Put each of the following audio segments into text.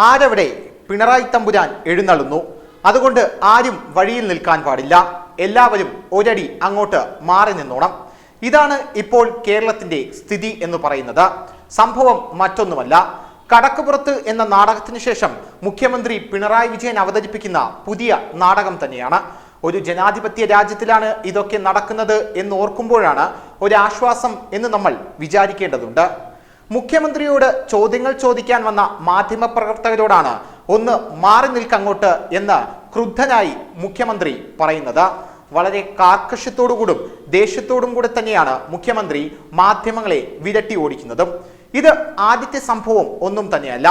ആരവിടെ പിണറായി തമ്പുരാൻ എഴുന്നള്ളുന്നു? അതുകൊണ്ട് ആരും വഴിയിൽ നിൽക്കാൻ പാടില്ല. എല്ലാവരും ഒരടി അങ്ങോട്ട് മാറി നിന്നോണം. ഇതാണ് ഇപ്പോൾ കേരളത്തിന്റെ സ്ഥിതി എന്ന് പറയുന്നത്. സംഭവം മറ്റൊന്നുമല്ല. കടക്കുപുറത്ത് എന്ന നാടകത്തിന് ശേഷം മുഖ്യമന്ത്രി പിണറായി വിജയൻ അവതരിപ്പിക്കുന്ന പുതിയ നാടകം തന്നെയാണ്. ഒരു ജനാധിപത്യ രാജ്യത്തിലാണ് ഇതൊക്കെ നടക്കുന്നത് എന്ന് ഓർക്കുമ്പോഴാണ് ഒരാശ്വാസം എന്ന് നമ്മൾ വിചാരിക്കേണ്ടതുണ്ട്. മുഖ്യമന്ത്രിയോട് ചോദ്യങ്ങൾ ചോദിക്കാൻ വന്ന മാധ്യമപ്രവർത്തകരോടാണ് ഒന്ന് മാറി നിൽക്കങ്ങോട്ട് എന്ന് ക്രുദ്ധനായി മുഖ്യമന്ത്രി പറയുന്നത്. വളരെ കാർക്കശ്യത്തോടുകൂടും ദേഷ്യത്തോടും കൂടെ തന്നെയാണ് മുഖ്യമന്ത്രി മാധ്യമങ്ങളെ വിരട്ടി ഓടിക്കുന്നതും. ഇത് ആദ്യത്തെ സംഭവം ഒന്നും തന്നെയല്ല.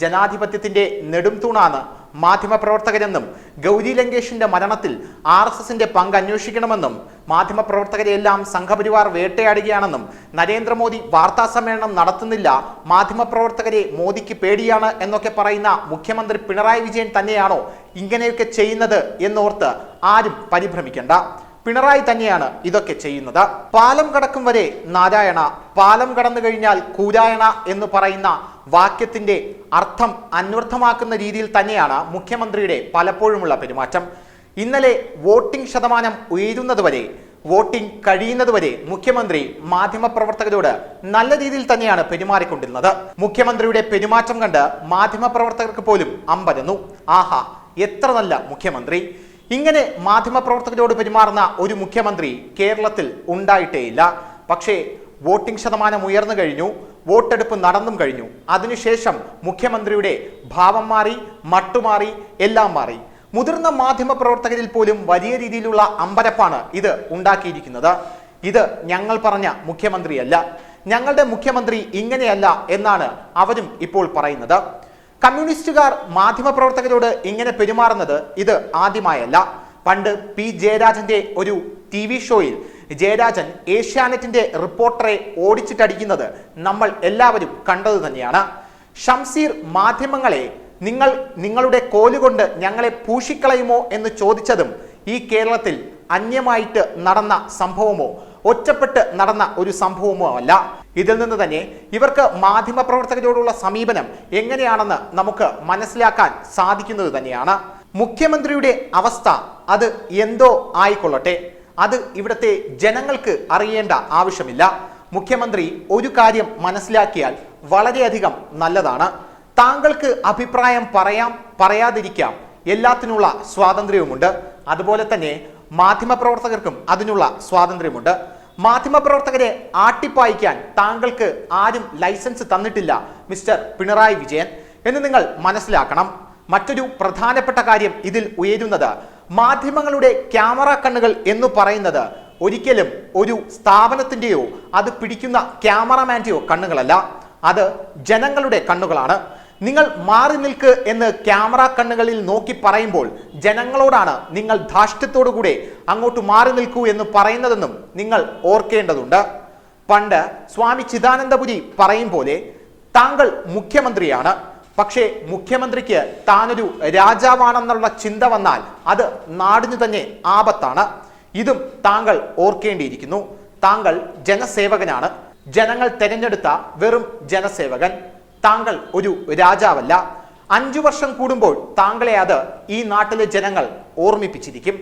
ജനാധിപത്യത്തിന്റെ നെടും തൂണാണ് മാധ്യമപ്രവർത്തകരെന്നും ഗൗരി ലങ്കേഷിന്റെ മരണത്തിൽ ആർ എസ് എസിന്റെ പങ്ക് അന്വേഷിക്കണമെന്നും മാധ്യമപ്രവർത്തകരെയെല്ലാം സംഘപരിവാർ വേട്ടയാടുകയാണെന്നും നരേന്ദ്രമോദി വാർത്താ സമ്മേളനം നടത്തുന്നില്ല മാധ്യമപ്രവർത്തകരെ മോദിക്ക് പേടിയാണ് എന്നൊക്കെ പറയുന്ന മുഖ്യമന്ത്രി പിണറായി വിജയൻ തന്നെയാണോ ഇങ്ങനെയൊക്കെ ചെയ്യുന്നത് എന്നോർത്ത് ആരും പരിഭ്രമിക്കേണ്ട. പിണറായി തന്നെയാണ് ഇതൊക്കെ ചെയ്യുന്നത്. പാലം കടക്കും വരെ നാരായണ പാലം കടന്നു കഴിഞ്ഞാൽ കൂരായണ എന്ന് പറയുന്ന വാക്യത്തിന്റെ അർത്ഥം അന്വർത്ഥമാക്കുന്ന രീതിയിൽ തന്നെയാണ് മുഖ്യമന്ത്രിയുടെ പലപ്പോഴുമുള്ള പെരുമാറ്റം. ഇന്നലെ വോട്ടിംഗ് ശതമാനം ഉയരുന്നതുവരെ വോട്ടിംഗ് കഴിയുന്നതുവരെ മുഖ്യമന്ത്രി മാധ്യമപ്രവർത്തകരോട് നല്ല രീതിയിൽ തന്നെയാണ് പെരുമാറിക്കൊണ്ടിരുന്നത്. മുഖ്യമന്ത്രിയുടെ പെരുമാറ്റം കണ്ട് മാധ്യമപ്രവർത്തകർക്ക് പോലും അമ്പരന്നു. ആഹാ എത്ര നല്ല മുഖ്യമന്ത്രി. ഇങ്ങനെ മാധ്യമപ്രവർത്തകരോട് പെരുമാറുന്ന ഒരു മുഖ്യമന്ത്രി കേരളത്തിൽ ഉണ്ടായിട്ടേയില്ല. പക്ഷേ വോട്ടിംഗ് ശതമാനം ഉയർന്നു കഴിഞ്ഞു വോട്ടെടുപ്പ് നടന്നും കഴിഞ്ഞു. അതിനുശേഷം മുഖ്യമന്ത്രിയുടെ ഭാവം മാറി മട്ടുമാറി എല്ലാം മാറി. മുതിർന്ന മാധ്യമ പ്രവർത്തകരിൽ പോലും വലിയ രീതിയിലുള്ള അമ്പരപ്പാണ് ഇത് ഉണ്ടാക്കിയിരിക്കുന്നത്. ഇത് ഞങ്ങൾ പറഞ്ഞ മുഖ്യമന്ത്രിയല്ല. ഞങ്ങളുടെ മുഖ്യമന്ത്രി ഇങ്ങനെയല്ല എന്നാണ് അവരും ഇപ്പോൾ പറയുന്നത്. കമ്മ്യൂണിസ്റ്റുകാർ മാധ്യമപ്രവർത്തകരോട് ഇങ്ങനെ പെരുമാറുന്നത് ഇത് ആദ്യമായല്ല. പണ്ട് പി ജയരാജന്റെ ഒരു ടി ഷോയിൽ ജയരാജൻ ഏഷ്യാനെറ്റിന്റെ റിപ്പോർട്ടറെ ഓടിച്ചിട്ടടിക്കുന്നത് നമ്മൾ എല്ലാവരും കണ്ടത് തന്നെയാണ്. ഷംസീർ മാധ്യമങ്ങളെ നിങ്ങൾ നിങ്ങളുടെ കോലുകൊണ്ട് ഞങ്ങളെ പൂഷിക്കളയുമോ എന്ന് ചോദിച്ചതും ഈ കേരളത്തിൽ അന്യമായിട്ട് നടന്ന സംഭവമോ ഒറ്റപ്പെട്ട് നടന്ന ഒരു സംഭവമോ അല്ല. ഇതിൽ നിന്ന് തന്നെ ഇവർക്ക് മാധ്യമപ്രവർത്തകരോടുള്ള സമീപനം എങ്ങനെയാണെന്ന് നമുക്ക് മനസ്സിലാക്കാൻ സാധിക്കുന്നത് തന്നെയാണ്. മുഖ്യമന്ത്രിയുടെ അവസ്ഥ അത് എന്തോ ആയിക്കൊള്ളട്ടെ. അത് ഇവിടുത്തെ ജനങ്ങൾക്ക് അറിയേണ്ട ആവശ്യമില്ല. മുഖ്യമന്ത്രി ഒരു കാര്യം മനസ്സിലാക്കിയാൽ വളരെയധികം നല്ലതാണ്. താങ്കൾക്ക് അഭിപ്രായം പറയാം പറയാതിരിക്കാം എല്ലാത്തിനുള്ള സ്വാതന്ത്ര്യവുമുണ്ട്. അതുപോലെ തന്നെ മാധ്യമപ്രവർത്തകർക്കും അതിനുള്ള സ്വാതന്ത്ര്യമുണ്ട് മാധ്യമപ്രവർത്തകരെ ആട്ടിപ്പായിക്കാൻ താങ്കൾക്ക് ആരും ലൈസൻസ് തന്നിട്ടില്ല മിസ്റ്റർ പിണറായി വിജയൻ. എന്ന് നിങ്ങൾ മനസ്സിലാക്കണം. മറ്റൊരു പ്രധാനപ്പെട്ട കാര്യം ഇതിൽ ഉയരുന്നത് മാധ്യമങ്ങളുടെ ക്യാമറ കണ്ണുകൾ എന്ന് പറയുന്നത് ഒരിക്കലും ഒരു സ്ഥാപനത്തിന്റെയോ അത് പിടിക്കുന്ന ക്യാമറമാന്റെയോ കണ്ണുകളല്ല. അത് ജനങ്ങളുടെ കണ്ണുകളാണ്. നിങ്ങൾ മാറി നിൽക്ക് എന്ന് ക്യാമറ കണ്ണുകളിൽ നോക്കി പറയുമ്പോൾ ജനങ്ങളോടാണ് നിങ്ങൾ ധാഷ്ട്യത്തോടുകൂടെ അങ്ങോട്ട് മാറി നിൽക്കൂ എന്ന് പറയുന്നതെന്നും നിങ്ങൾ ഓർക്കേണ്ടതുണ്ട്. പണ്ട് സ്വാമി ചിദാനന്ദപുരി പറയും പോലെ താങ്കൾ മുഖ്യമന്ത്രിയാണ്. പക്ഷേ മുഖ്യമന്ത്രിക്ക് താനൊരു രാജാവാണെന്നുള്ള ചിന്ത വന്നാൽ അത് നാടിനു തന്നെ ആപത്താണ്. ഇതും താങ്കൾ ഓർക്കേണ്ടിയിരിക്കുന്നു. താങ്കൾ ജനസേവകനാണ്. ജനങ്ങൾ തിരഞ്ഞെടുത്ത വെറും ജനസേവകൻ. താങ്കൾ ഒരു രാജാവല്ല. അഞ്ചു വർഷം കൂടുമ്പോൾ താങ്കളെ അത് ഈ നാട്ടിലെ ജനങ്ങൾ ഓർമ്മിപ്പിച്ചിരിക്കും.